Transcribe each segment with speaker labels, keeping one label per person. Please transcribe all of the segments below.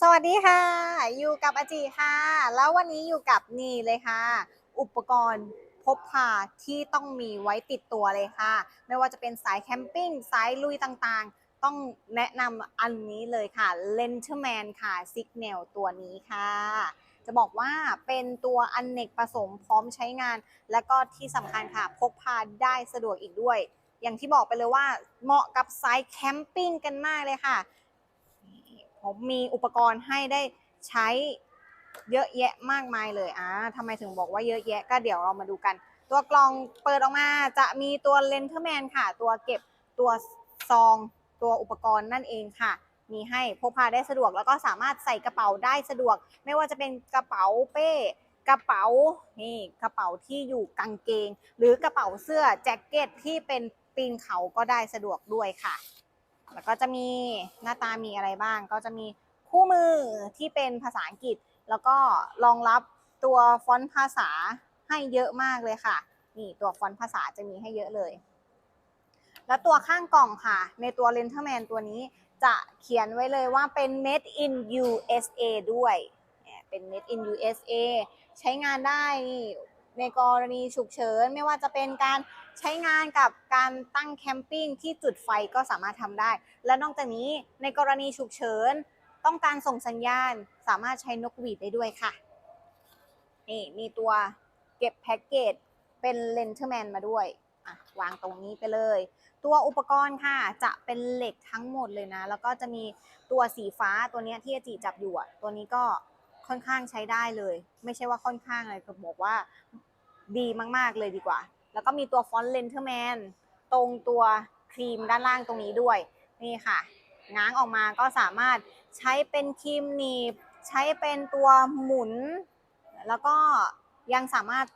Speaker 1: สวัสดีค่ะ อยู่กับอาจีค่ะ แล้ววันนี้อยู่กับนี่เลยค่ะ อุปกรณ์พกพาที่ต้องมีไว้ติดตัวเลยค่ะ ไม่ว่าจะเป็นสายแคมปิ้งสายลุยต่างๆ ต้องแนะนำอันนี้เลยค่ะ l e n t e r m a n ค่ะ Signal ตัวนี้ค่ะจะบอกว่าเป็นตัวอนเนกประสงค์พร้อมใช้งาน และก็ที่สำคัญค่ะ พกพาได้สะดวกอีกด้วย อย่างที่บอกไปเลยว่าเหมาะกับสายแคมปิ้งกันมากเลยค่ะ ผมมีอุปกรณ์ให้ได้ใช้เยอะแยะมากมายเลยอ่าทำไมถึงบอกว่าเยอะแยะก็เดี๋ยวเรามาดูกัน ตัวกล่องเปิดออกมาจะมีตัวเลนเทอร์แมนค่ะ ตัวเก็บตัวซองตัวอุปกรณ์นั่นเองค่ะ มีให้พกพาได้สะดวกแล้วก็สามารถใส่กระเป๋าได้สะดวก ไม่ว่าจะเป็นกระเป๋าเป้กระเป๋านี่กระเป๋าที่อยู่กางเกง หรือกระเป๋าเสื้อแจ็คเก็ตที่เป็นปีนเขาก็ได้สะดวกด้วยค่ะ แล้วก็จะมีหน้าตามีอะไรบ้าง ก็จะมีคู่มือที่เป็นภาษาอังกฤษ แล้วก็รองรับตัวฟอนต์ภาษาให้เยอะมากเลยค่ะ นี่ตัวฟอนต์ภาษาจะมีให้เยอะเลย แล้วตัวข้างกล่องค่ะ ในตัว l e n t e r m a n ตัวนี้จะเขียนไว้เลยว่าเป็น made in USA ด้วยเนี่ยเป็น made in USA ใช้งานได้ ในกรณีฉุกเฉิน ไม่ว่าจะเป็นการใช้งานกับการตั้งแคมปิ้งที่จุดไฟก็สามารถทำได้ และนอกจากนี้ในกรณีฉุกเฉิน ต้องการส่งสัญญาณ สามารถใช้นกหวีดได้ด้วยค่ะ นี่มีตัวเก็บแพ็กเกจเป็นเลนเทอร์แมนมาด้วยวางตรงนี้ไปเลย ตัวอุปกรณ์ค่ะจะเป็นเหล็กทั้งหมดเลยนะ แล้วก็จะมีตัวสีฟ้าตัวนี้ที่อาจีจับอยู่ตัวนี้ก็ ค่อนข้างใช้ได้เลย ไม่ใช่ว่าค่อนข้างเลยก็บอกว่าดีมากๆเลยดีกว่า แล้วก็มีตัวฟอนต์เลนเทอร์แมนตรงตัวครีมด้านล่างตรงนี้ด้วย นี่ค่ะ ง้างออกมาก็สามารถใช้เป็นครีมหนีบ ใช้เป็นตัวหมุน แล้วก็ยังสามารถ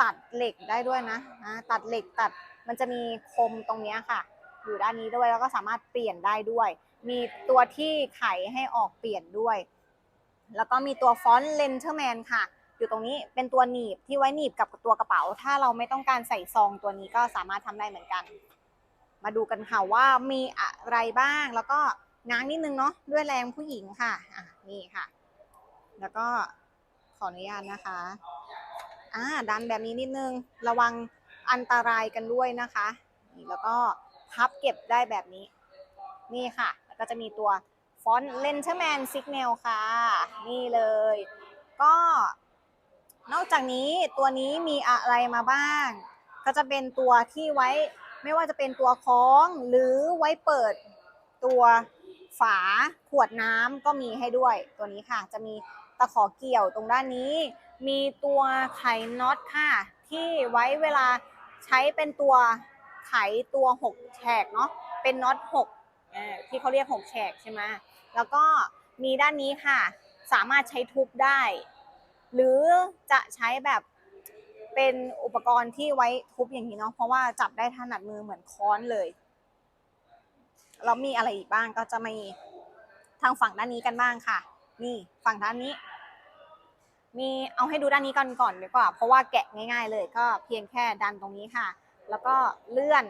Speaker 1: ตัดเหล็กได้ด้วยนะนะตัดเหล็กตัดมันจะมีคมตรงนี้ค่ะ อยู่ด้านนี้ด้วยแล้วก็สามารถเปลี่ยนได้ด้วย มีตัวที่ไขให้ออกเปลี่ยนด้วย แล้วก็มีตัวฟอนต์เลนเทอร์แมนค่ะ อยู่ตรงนี้เป็นตัวหนีบที่ไว้หนีบกับตัวกระเป๋า ถ้าเราไม่ต้องการใส่ซองตัวนี้ก็สามารถทำได้เหมือนกัน มาดูกันค่ะว่ามีอะไรบ้าง แล้วก็ง้างนิดนึงเนาะด้วยแรงผู้หญิงค่ะอะนี่ค่ะ แล้วก็ขออนุญาตนะคะอ่าดันแบบนี้นิดนึง ระวังอันตรายกันด้วยนะคะ แล้วก็พับเก็บได้แบบนี้ นี่ค่ะ แล้วก็จะมีตัว ฟอนต์เลนเทอร์แมนซิกเนลค่ะ นี่เลย ก็ นอกจากนี้ตัวนี้มีอะไรมาบ้าง ก็จะเป็นตัวที่ไว้ไม่ว่าจะเป็นตัวคล้อง หรือไว้เปิดตัวฝาขวดน้ำก็มีให้ด้วย ตัวนี้ค่ะ จะมีตะขอเกี่ยวตรงด้านนี้ มีตัวไขน็อตค่ะ ที่ไว้เวลาใช้เป็นตัวไขตัวหกแฉกเนาะเป็นน็อตหกเอ่อที่เขาเรียกหกแฉกใช่ไหม แล้วก็มีด้านนี้ค่ะ สามารถใช้ทุบได้ หรือจะใช้แบบเป็นอุปกรณ์ที่ไว้ทุบอย่างนี้เนาะเพราะว่าจับได้ถนัดมือเหมือนค้อนเลยแล้วมีอะไรอีกบ้างก็จะมีทางฝั่งด้านนี้กันบ้างค่ะ นี่ฝั่งด้านนี้ มีเอาให้ดูด้านนี้ก่อนก่อนดีกว่า เพราะว่าแกะง่าย ๆ เลยก็เพียงแค่ดันตรงนี้ค่ะ แล้วก็เลื่อน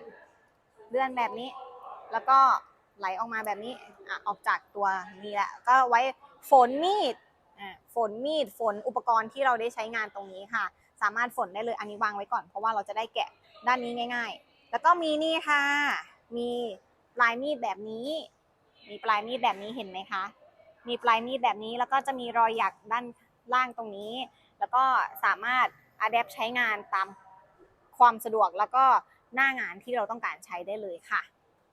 Speaker 1: เลื่อนแบบนี้ แล้วก็ ไหลออกมาแบบนี้อะออกจากตัวนี้แหละ ก็ไว้ฝนมีดฝนมีดฝนอุปกรณ์ที่เราได้ใช้งานตรงนี้ค่ะ สามารถฝนได้เลยอันนี้วางไว้ก่อนเพราะว่าเราจะได้แกะด้านนี้ง่าย ๆ แล้วก็มีนี่ค่ะ มีปลายมีดแบบนี้ มีปลายมีดแบบนี้เห็นไหมคะ มีปลายมีดแบบนี้แล้วก็จะมีรอยหยักด้านล่างตรงนี้ แล้วก็สามารถอัดแอปใช้งานตามความสะดวกแล้วก็หน้างานที่เราต้องการใช้ได้เลยค่ะ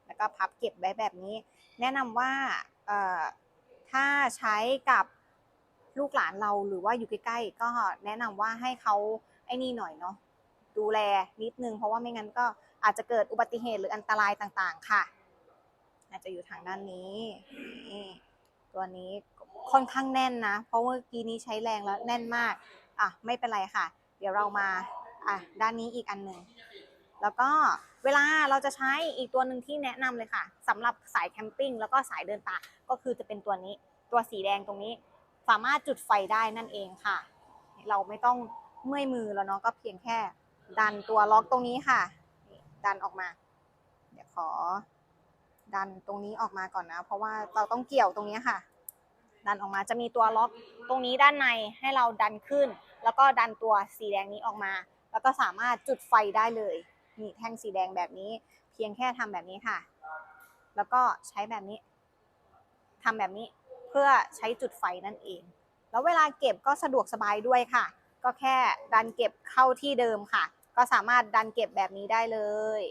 Speaker 1: แล้วก็พับเก็บไว้แบบนี้ แนะนำว่าถ้าใช้กับลูกหลานเราหรือว่าอยู่ใกล้ๆก็แนะนำว่าให้เขาไอ้นี่หน่อยเนาะดูแลนิดนึง เพราะว่าไม่งั้นก็อาจจะเกิดอุบัติเหตุหรืออันตรายต่างๆ ค่ะ อาจจะอยู่ทางด้านนี้นี่ตัวนี้ค่อนข้างแน่นนะ เพราะเมื่อกี้นี้ใช้แรงแล้วแน่นมาก อะ ไม่เป็นไรค่ะ เดี๋ยวเรามา อะ ด้านนี้อีกอันหนึ่ง แล้วก็เวลาเราจะใช้อีกตัวหนึ่งที่แนะนำเลยค่ะสำหรับสายแคมปิ้งแล้วก็สายเดินป่าก็คือจะเป็นตัวนี้ตัวสีแดงตรงนี้ สามารถจุดไฟได้นั่นเองค่ะ เราไม่ต้องเมื่อยมือแล้วเนาะก็เพียงแค่ ดันตัวล็อกตรงนี้ค่ะ ดันออกมา เดี๋ยวขอ ดันตรงนี้ออกมาก่อนนะ เพราะว่าเราต้องเกี่ยวตรงนี้ค่ะ ดันออกมาจะมีตัวล็อกตรงนี้ด้านในให้เราดันขึ้น แล้วก็ดันตัวสีแดงนี้ออกมา แล้วก็สามารถจุดไฟได้เลย นี่แท่งสีแดงแบบนี้ เพียงแค่ทำแบบนี้ค่ะ แล้วก็ใช้แบบนี้ทำแบบนี้เพื่อใช้จุดไฟนั่นเอง แล้วเวลาเก็บก็สะดวกสบายด้วยค่ะ ก็แค่ดันเก็บเข้าที่เดิมค่ะ ก็สามารถดันเก็บแบบนี้ได้เลย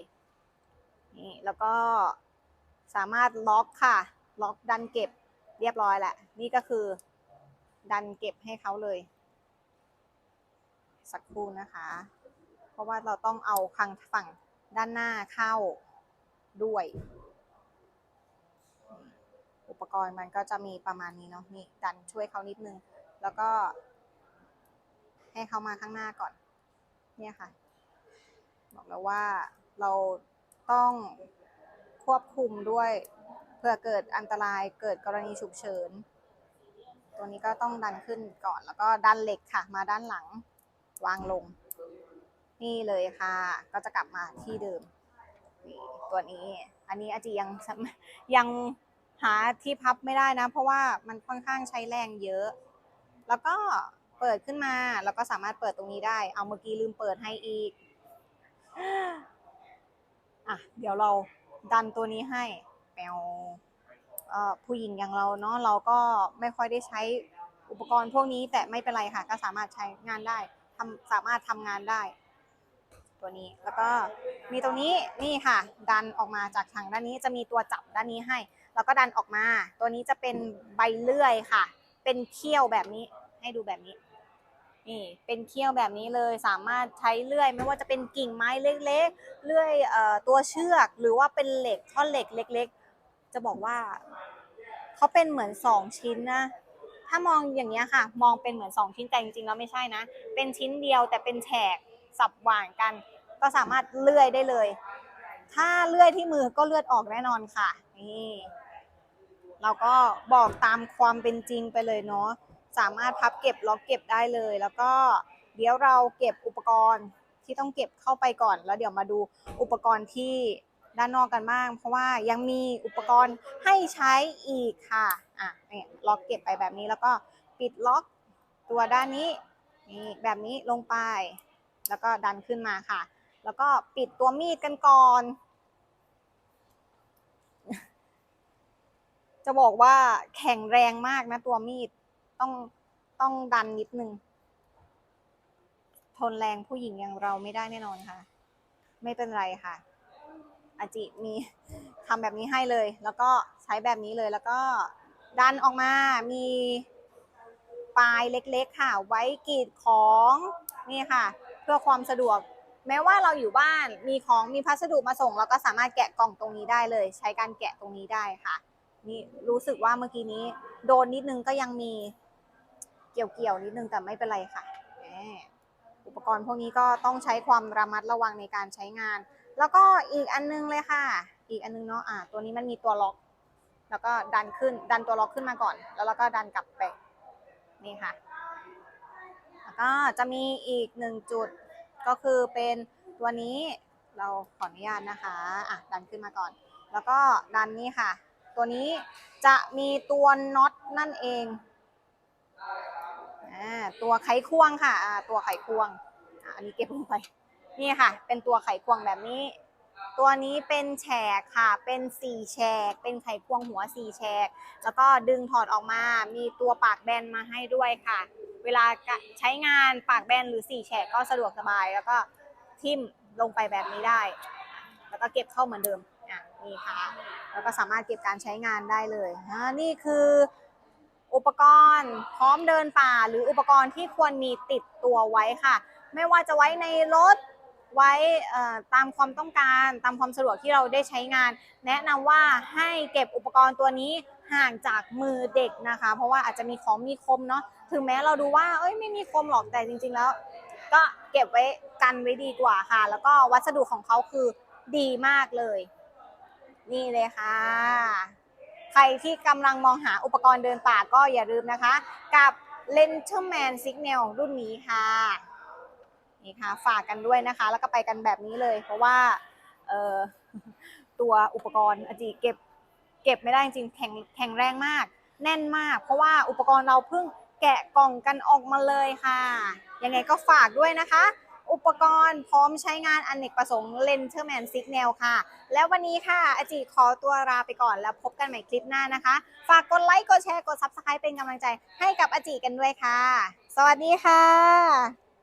Speaker 1: นี่แล้วก็สามารถล็อกค่ะ ล็อกดันเก็บเรียบร้อยแหละนี่ก็คือ ดันเก็บให้เขาเลย สักครู่นะคะ เพราะว่าเราต้องเอาคังฝั่งด้านหน้าเข้าด้วย อุปกรณ์มันก็จะมีประมาณนี้เนาะนี่ดันช่วยเขานิดนึง แล้วก็ ให้เขามาข้างหน้าก่อน เนี่ยค่ะ บอกแล้วว่าเราต้องควบคุมด้วยเพื่อเกิดอันตรายเกิดกรณีฉุกเฉิน ตัวนี้ก็ต้องดันขึ้นก่อนแล้วก็ดันเหล็กค่ะ มาด้านหลังวางลง นี่เลยค่ะ ก็จะกลับมาที่เดิมนี่ตัวนี้ อันนี้อาจียังยังหาที่พับไม่ได้นะ เพราะว่ามันค่อนข้างใช้แรงเยอะ แล้วก็เปิดขึ้นมาแล้วก็สามารถเปิดตรงนี้ได้ เอาเมื่อกี้ลืมเปิดให้อีกอะเดี๋ยวเราดันตัวนี้ให้แปวผู้หญิงอย่างเราเนาะเราก็ไม่ค่อยได้ใช้อุปกรณ์พวกนี้แต่ไม่เป็นไรค่ะ ก็สามารถใช้งานได้ทำสามารถทำงานได้ ตัวนี้ แล้วก็มีตรงนี้นี่ค่ะ ดันออกมาจากทางด้านนี้จะมีตัวจับด้านนี้ให้ แล้วก็ดันออกมา ตัวนี้จะเป็นใบเลื่อยค่ะ เป็นเขี้ยวแบบนี้ให้ดูแบบนี้นี่เป็นเขี้ยวแบบนี้เลยสามารถใช้เลื่อย ไม่ว่าจะเป็นกิ่งไม้เล็กๆเลื่อยตัวเชือกหรือว่าเป็นเหล็กท่อนเหล็กเล็ก ๆ จะบอกว่าเขาเป็นเหมือนสองชิ้นนะถ้ามองอย่างเงี้ค่ะ มองเป็นเหมือนสองชิ้นแต่จริงๆแล้วไม่ใช่นะ เป็นชิ้นเดียวแต่เป็นแฉกสับหว่างกัน ก็สามารถเลื่อยได้เลย ถ้าเลื่อยที่มือก็เลือดออกแน่นอนค่ะ นี่ เราก็บอกตามความเป็นจริงไปเลยเนาะ สามารถพับเก็บล็อกเก็บได้เลย แล้วก็เดี๋ยวเราเก็บอุปกรณ์ที่ต้องเก็บเข้าไปก่อน แล้วเดี๋ยวมาดูอุปกรณ์ที่ด้านนอกกันบ้าง เพราะว่ายังมีอุปกรณ์ให้ใช้อีกค่ะ อะเนี่ยล็อกเก็บไปแบบนี้แล้วก็ปิดล็อกตัวด้านนี้นี่แบบนี้ลงไป แล้วก็ดันขึ้นมาค่ะ แล้วก็ปิดตัวมีดกันก่อน จะบอกว่าแข็งแรงมากนะตัวมีดต้องต้องดันนิดนึง ทนแรงผู้หญิงอย่างเราไม่ได้แน่นอนค่ะ ไม่เป็นไรค่ะอาจิมีทำแบบนี้ให้เลย แล้วก็ใช้แบบนี้เลยแล้วก็ดันออกมา มีปลายเล็กๆค่ะ ไว้กรีดของนี่ค่ะ เพื่อความสะดวก แม้ว่าเราอยู่บ้านมีของมีพัสดุมาส่ง เราก็สามารถแกะกล่องตรงนี้ได้เลย ใช้การแกะตรงนี้ได้ค่ะ นี่รู้สึกว่าเมื่อกี้นี้โดนนิดนึงก็ยังมีเกี่ยวเกี่ยวๆนิดนึงแต่ไม่เป็นไรค่ะอุปกรณ์พวกนี้ก็ต้องใช้ความระมัดระวังในการใช้งาน แล้วก็อีกอันนึงเลยค่ะ อีกอันนึงเนาะอ่าตัวนี้มันมีตัวล็อก แล้วก็ดันขึ้นดันตัวล็อกขึ้นมาก่อน แล้วเราก็ดันกลับไปนี่ค่ะแล้วก็จะมีอีกหนึ่งจุด ก็คือเป็นตัวนี้เราขออนุญาตนะคะอะดันขึ้นมาก่อน แล้วก็ดันนี้ค่ะ ตัวนี้จะมีตัวน็อตนั่นเองอ่าตัวไขควงค่ะอ่าตัวไขควงอ่าอันนี้เก็บลงไปนี่ค่ะ เป็นตัวไขควงแบบนี้ ตัวนี้เป็นแฉกค่ะ เป็นสี่แฉก เป็นไขควงหัวสี่แฉก แล้วก็ดึงถอดออกมา มีตัวปากแบนมาให้ด้วยค่ะ เวลาใช้งานปากแบนหรือสี่แฉกก็สะดวกสบาย แล้วก็ทิ่มลงไปแบบนี้ได้ แล้วก็เก็บเข้าเหมือนเดิมอะนี่ค่ะ แล้วก็สามารถเก็บการใช้งานได้เลยอ่านี่คืออุปกรณ์พร้อมเดินป่าหรืออุปกรณ์ที่ควรมีติดตัวไว้ค่ะ ไม่ว่าจะไว้ในรถไว้ตามความต้องการตามความสะดวกที่เราได้ใช้งาน แนะนำว่าให้เก็บอุปกรณ์ตัวนี้ ห่างจากมือเด็กนะคะ เพราะว่าอาจจะมีของมีคมเนาะถึงแม้เราดูว่าเอ้ยไม่มีคมหรอกแต่จริง ๆ แล้ว ก็เก็บไว้กันไว้ดีกว่าค่ะ แล้วก็วัสดุของเขาคือดีมากเลย นี่เลยค่ะ ใครที่กำลังมองหาอุปกรณ์เดินป่าก็อย่าลืมนะคะ กับ l e n t e r m a n Signal รุ่นนี้ค่ะนี่ค่ะฝากกันด้วยนะคะ แล้วก็ไปกันแบบนี้เลย เพราะว่าตัวอุปกรณ์อจีเก็บ เก็บไม่ได้จริงๆแข็งแข็งแรงมาก แน่นมาก เพราะว่าอุปกรณ์เราเพิ่งแกะกล่องกันออกมาเลยค่ะ ยังไงก็ฝากด้วยนะคะ อุปกรณ์พร้อมใช้งานอนเนกประสงค์เลนเทอร์แมนซิกแนลค่ะ แล้ววันนี้ค่ะอาจิขอตัวลาไปก่อนแล้วพบกันใหม่คลิปหน้านะคะ ฝากกดไลค์กดแชร์กด Subscribe เป็นกำลังใจให้กับอาจิกันด้วยค่ะ สวัสดีค่ะ